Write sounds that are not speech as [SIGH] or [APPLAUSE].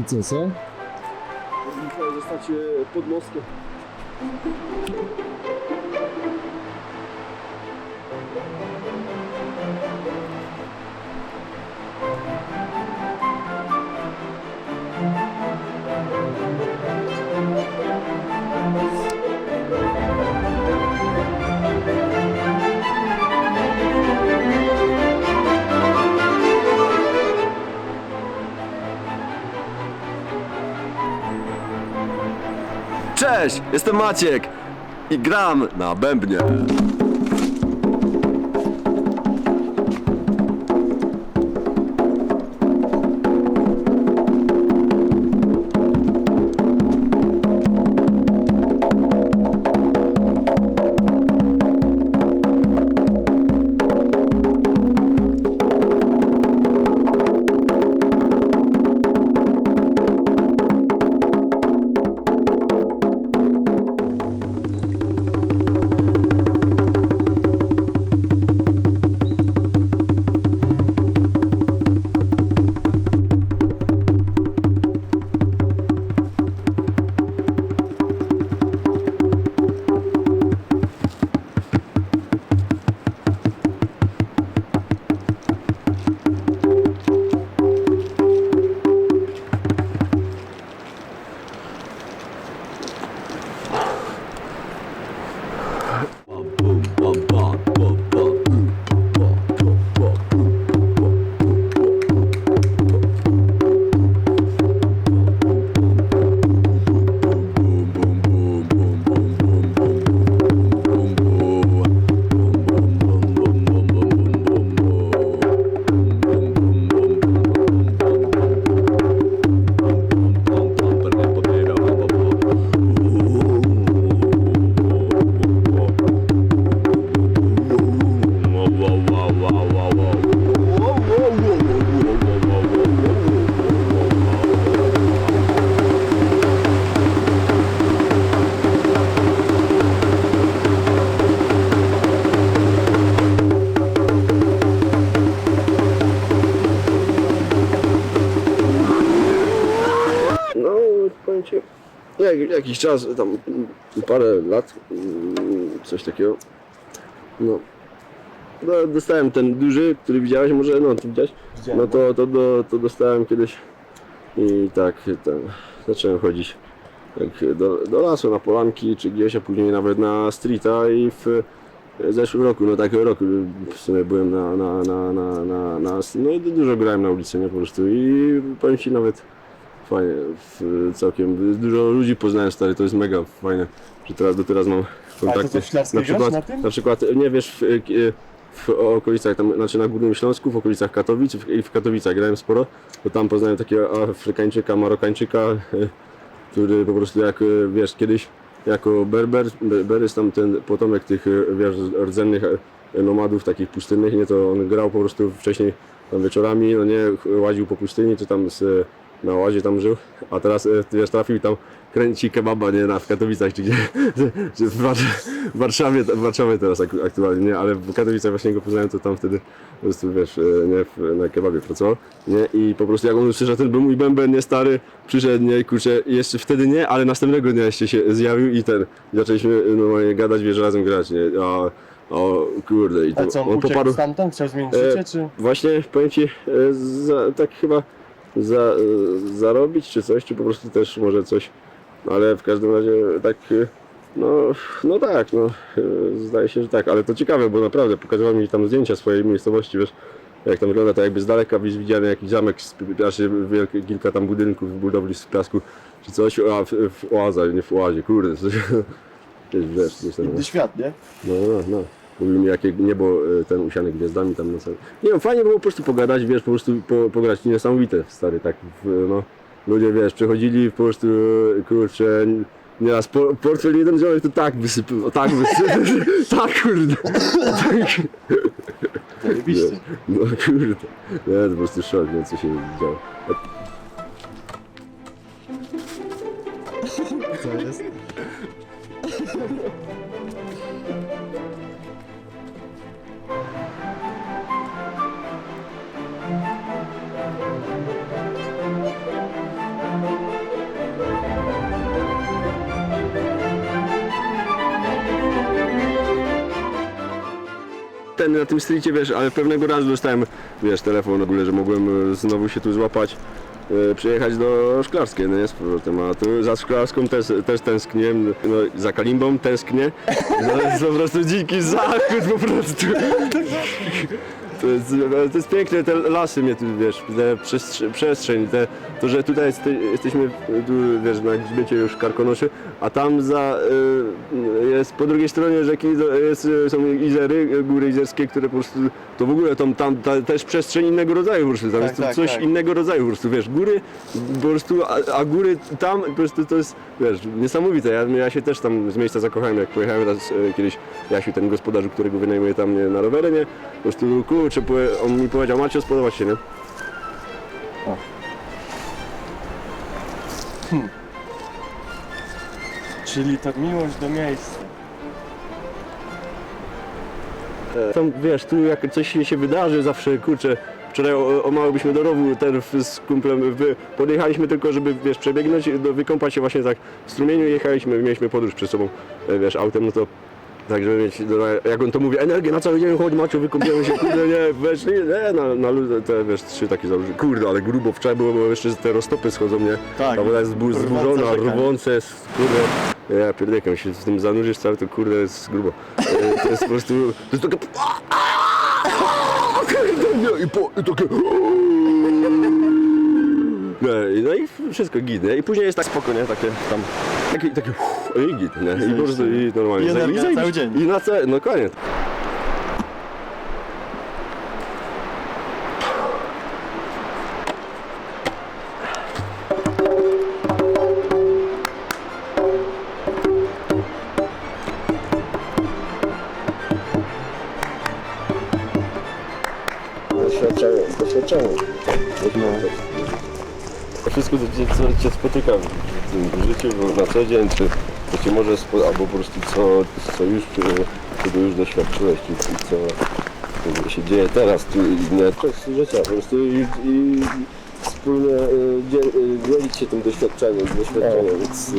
I co, co? Muszę zostać pod mostem. Cześć, jestem Maciek i gram na bębnie. Ci, jak, jakiś czas, tam parę lat, mm, coś takiego. No. no dostałem ten duży, który widziałeś, może no, ty widziałeś? No to, to, to, to dostałem kiedyś i tak ten, zacząłem chodzić do, do lasu, na polanki, czy gdzieś, a później nawet na streeta i w zeszłym roku, no takiego roku w sumie byłem na, na, na, na, na, na no i dużo grałem na ulicy, nie po prostu i powiem Ci nawet fajnie, całkiem dużo ludzi poznałem stary, to jest mega fajne, że teraz do teraz mam kontakty. na przykład, na na przykład, nie wiesz, w, w okolicach tam, znaczy na Górnym Śląsku, w okolicach Katowic i w Katowicach grałem sporo, to tam poznałem takiego Afrykańczyka, Marokańczyka, e, który po prostu jak, e, wiesz, kiedyś jako Berber, jest tam ten potomek tych, e, wiesz, rdzennych nomadów takich pustynnych, nie, to on grał po prostu wcześniej tam wieczorami, no nie, łaził po pustyni, czy tam z, na łazie tam żył, a teraz, e, wiesz, trafił tam kręci kebaba, nie, na, w Katowicach, czy gdzie, że w, Warsz- w Warszawie, w Warszawie teraz ak- aktualnie, nie, ale w Katowicach właśnie go poznałem, to tam wtedy po prostu, wiesz, e, nie, w, na kebabie pracował, nie, i po prostu jak on przyszedł, ten był mój bęben, nie, stary, przyszedł, nie, kurczę, jeszcze wtedy nie, ale następnego dnia jeszcze się zjawił i ten, i zaczęliśmy normalnie gadać, wiesz, razem grać, nie, a, o kurde, i to A co, on on poparł, stamtąd? Chciał zmienić E, życie, czy? Właśnie powiem ci, e, za, tak chyba za, zarobić czy coś, czy po prostu też może coś, ale w każdym razie tak, no, no tak, no, zdaje się, że tak, ale to ciekawe, bo naprawdę pokazywał mi tam zdjęcia swojej miejscowości, wiesz, jak tam wygląda, to jakby z daleka widzisz widziany jakiś zamek, z, znaczy wielkie, kilka tam budynków, budowli z piasku, czy coś, a w, w oaza, nie w oazie, kurde, coś, [LAUGHS] wiesz, coś tam. Inny świat, nie? No, no, no. Mówił mi, jakie niebo e, ten usiane gwiazdami tam na całym. Nie wiem, fajnie było po prostu pogadać, wiesz, po prostu po, pograć niesamowite, stary, tak, w, no. Ludzie, wiesz, przychodzili po prostu, e, kurczę, nieraz po, portfel jeden ziomek to tak wysypał, tak wysypał, [LAUGHS] tak, kurde. Tak, Zajebiście. no, kurde. Nie, to po prostu szok, nie, co się działo. Co jest? [LAUGHS] na tym streetie, wiesz, ale pewnego razu dostałem, wiesz, telefon w ogóle, że mogłem e, znowu się tu złapać, e, przyjechać do Szklarskiej, no nie, z powrotem, a tu za Szklarską też, też tęsknię, no, za Kalimbą tęsknię, to [LAUGHS] jest po prostu dziki zachód po prostu. To jest, to jest piękne, te lasy mnie tu, wiesz, te przestrze- przestrzeń, te, to, że tutaj jest, jesteśmy, tu, wiesz, na grzbiecie już Karkonoszy, a tam za, y, jest po drugiej stronie rzeki jest, y, są Izery, góry izerskie, które po prostu, to w ogóle tam, tam ta, też przestrzeń innego rodzaju po prostu, tam Tak, jest tak, coś tak. innego rodzaju po prostu, wiesz, góry po prostu, a, a góry tam po prostu to jest, wiesz, niesamowite, ja, ja się też tam z miejsca zakochałem, jak pojechałem raz e, kiedyś, Jasiu, ten gospodarzu, którego wynajmuje tam nie, na rowerę, nie, po prostu, kurczę, on mi powiedział, Macie, spodoba się, nie? Czyli to miłość do miejsca. Tam, wiesz, tu jak coś się, się wydarzy, zawsze, kurczę, wczoraj o, o mało byśmy do rowu ten z kumplem wy, podjechaliśmy tylko, żeby, wiesz, przebiegnąć, do, wykąpać się właśnie tak w strumieniu i jechaliśmy, mieliśmy podróż przed sobą, e, wiesz, autem, no to tak, żeby mieć, no, jak on to mówi, energię na cały dzień, chodź Maciu, wykąpiemy się, kurde, nie, weszli, nie, na, na luz- te, wiesz, trzy takie założyły, kurde, ale grubo, wczoraj było, bo jeszcze te roztopy schodzą, nie, Tak. ta woda jest zbu- zburzona, rzeka, nie? rwące, kurde, ja pierdykam się z tym zanurzysz cały, to kurde, jest grubo, E, to jest po prostu, to jest takie, nie, i, po, i takie... Nie, No i wszystko git, nie? I później jest tak spokojnie, takie tam, takie, takie i git, nie? I po prostu i normalnie. I energia na cały dzień. I na cały, no koniec. Doświadczenie, doświadczenie. No. Wszystko, co cię, co cię spotyka w tym życiu, bo na co dzień, czy cię może, albo po prostu co, co już, e, czego już doświadczyłeś, czy, czy co się dzieje teraz, tu i to jest życia, po prostu i, i wspólnie e, e, dzielić się tym doświadczeniem, doświadczeniem, więc